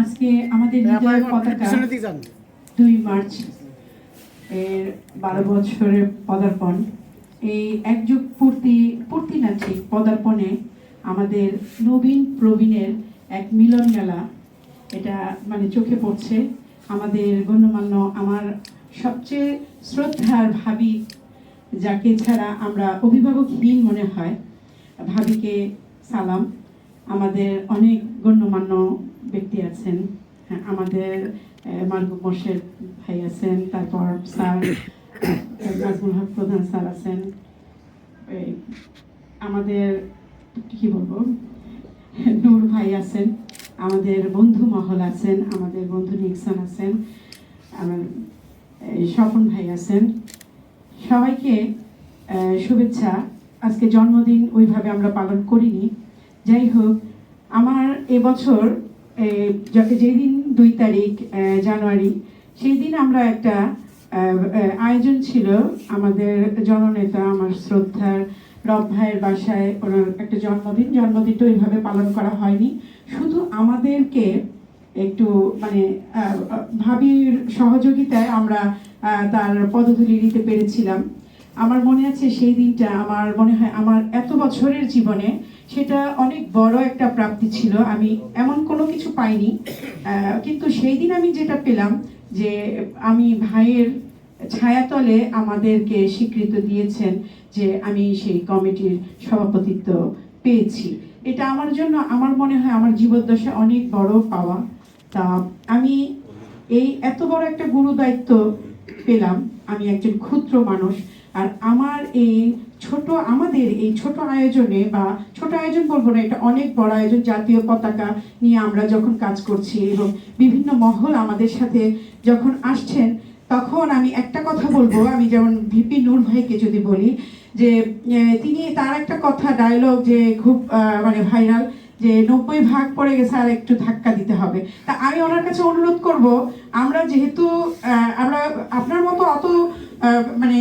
আজকে আমাদের হৃদয়ের পতাকা দুই মার্চ এর বারো বছরের পদার্পণ। এই একযুগ পূর্তি পূর্তি না ঠিক পদার্পণে আমাদের নবীন প্রবীণের এক মিলন মেলা এটা মানে চোখে পড়ছে। আমাদের গণ্যমান্য আমার সবচেয়ে শ্রদ্ধার ভাবি যাকে ছাড়া আমরা অভিভাবকহীন মনে হয় ভাবিকে সালাম। আমাদের অনেক গণ্যমান্য ব্যক্তি আছেন হ্যাঁ, আমাদের মার্গুব মোর্শেদ ভাই আছেন তারপর স্যার নাজমুল হক প্রধান স্যার আছেন। আমাদের কি বলব নূর ভাই আছেন আমাদের বন্ধু মহল আছেন আমাদের বন্ধু নিক্সন আছেন আমার স্বপন ভাই আছেন। সবাইকে শুভেচ্ছা। আজকে জন্মদিন ওইভাবে আমরা পালন করিনি। যাই হোক আমার এবছর যেদিন দুই তারিখ জানুয়ারি সেই দিন আমরা একটা আয়োজন ছিল আমাদের জননেতা, আমার শ্রদ্ধার রব ভাইয়ের বাসায় ওনার একটা জন্মদিন। জন্মদিনটা ওইভাবে পালন করা হয়নি। শুধু আমাদেরকে একটু মানে ভাবির সহযোগিতায় আমরা তার পদধূলি নিতে পেরেছিলাম। আমার মনে আছে সেই দিনটা, আমার মনে হয় আমার এত বছরের জীবনে সেটা অনেক বড় একটা প্রাপ্তি ছিল। আমি এমন কোনো কিছু পাইনি। কিন্তু সেই দিন আমি যেটা পেলাম যে আমি ভাইয়ের ছায়াতলে আমাদেরকে স্বীকৃত দিয়েছেন যে আমি সেই কমিটির সভাপতিত্ব পেয়েছি। এটা আমার জন্য, আমার মনে হয় আমার জীবদ্দশা অনেক বড় পাওয়া। তা আমি এই এত বড় একটা গুরু দায়িত্ব পেলাম। আমি একজন ক্ষুদ্র মানুষ। আর আমার এই ছোট, আমাদের এই ছোট আয়োজনে বা ছোট আয়োজন বলব না, এটা অনেক বড় আয়োজন, জাতীয় পতাকা নিয়ে আমরা যখন কাজ করছি এবং বিভিন্ন মহল আমাদের সাথে যখন আসছেন, তখন আমি একটা কথা বলব, আমি যেমন ভিপি নূর ভাইকে যদি বলি, যে তিনি তার একটা কথা ডায়লগ যে খুব মানে ভাইরাল যে নব্বই ভাগ পড়ে গেছে আর একটু ধাক্কা দিতে হবে। তা আমি ওনার কাছে অনুরোধ করব, আমরা যেহেতু আমরা আপনার মতো অত আহ, মানে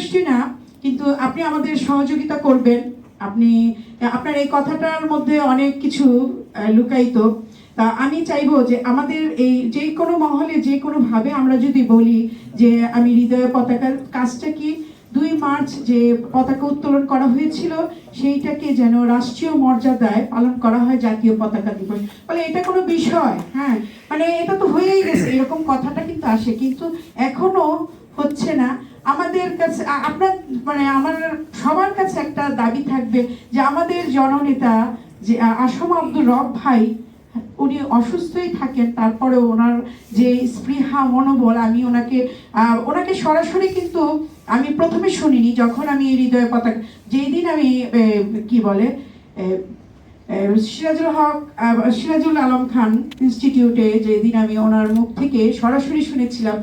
দূরদৃষ্টি না, কিন্তু আপনি আমাদের সহযোগিতা করবেন। আপনি, আপনার এই কথাটার মধ্যে অনেক কিছু লুকায়িত। তা আমি চাইব যে আমাদের এই যে কোনো মহলে, যে কোনো ভাবে আমরা যদি বলি যে আমি হৃদয় পতাকার কাজটা কি, দুই মার্চ যে পতাকা উত্তোলন করা হয়েছিল, সেইটাকে যেন রাষ্ট্রীয় মর্যাদায় পালন করা হয় জাতীয় পতাকা দিবস। বলে এটা কোনো বিষয় হ্যাঁ। মানে এটা তো হয়েই গেছে, এরকম কথাটা কিন্তু আসে, কিন্তু এখনও হচ্ছে না। আমাদের কাছে আপনার মানে আমার সবার কাছে একটা দাবি থাকবে যে আমাদের জননেতা যে আসম আব্দুর রব ভাই, উনি অসুস্থই থাকেন তারপরে ওনার যে স্পৃহা মনোবল, আমি ওনাকে ওনাকে সরাসরি কিন্তু আমি প্রথমে শুনিনি, যখন আমি হৃদয় পতাকা যেই দিন আমি কি বলে সিরাজুল হক সিরাজুল আলম খান ইনস্টিটিউটে যেদিন আমি ওনার মুখ থেকে সরাসরি শুনেছিলাম,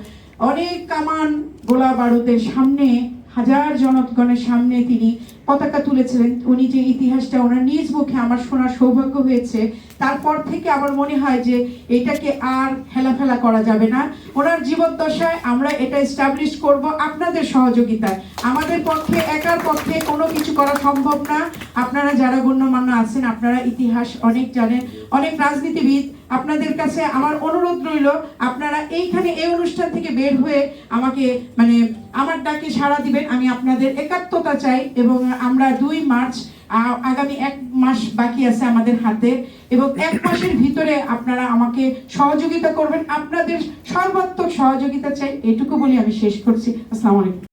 অনেক কামান গোলা বারুদের সামনে, হাজার জনগণের সামনে তিনি পতাকা তুলেছিলেন। উনি যে ইতিহাসটা ওনার নিজ মুখে আমার শোনার সৌভাগ্য হয়েছে, তারপর থেকে আমার মনে হয় যে এটাকে আর হেলাফেলা করা যাবে না। ওনার জীবদ্দশায় আমরা এটা এস্টাবলিশ করব আপনাদের সহযোগিতায়। আমাদের পক্ষে, একার পক্ষে কোনো কিছু করা সম্ভব না। আপনারা যারা গণ্যমান্য আছেন, আপনারা ইতিহাস অনেক জানেন, অনেক রাজনীতিবিদ আপনাদের কাছে আমার অনুরোধ রইল, আপনারা এইখানে এই অনুষ্ঠান থেকে বের হয়ে আমাকে মানে আমার ডাকে সাড়া দিবেন, আমি আপনাদের একাত্মতা চাই এবং আমরা দুই মার্চ আগামী এক মাস বাকি আছে আমাদের হাতে এবং এক মাসের ভিতরে আপনারা আমাকে সহযোগিতা করবেন। আপনাদের সর্বাত্মক সহযোগিতা চাই, এটুকু বলে আমি শেষ করছি। আসসালামু আলাইকুম।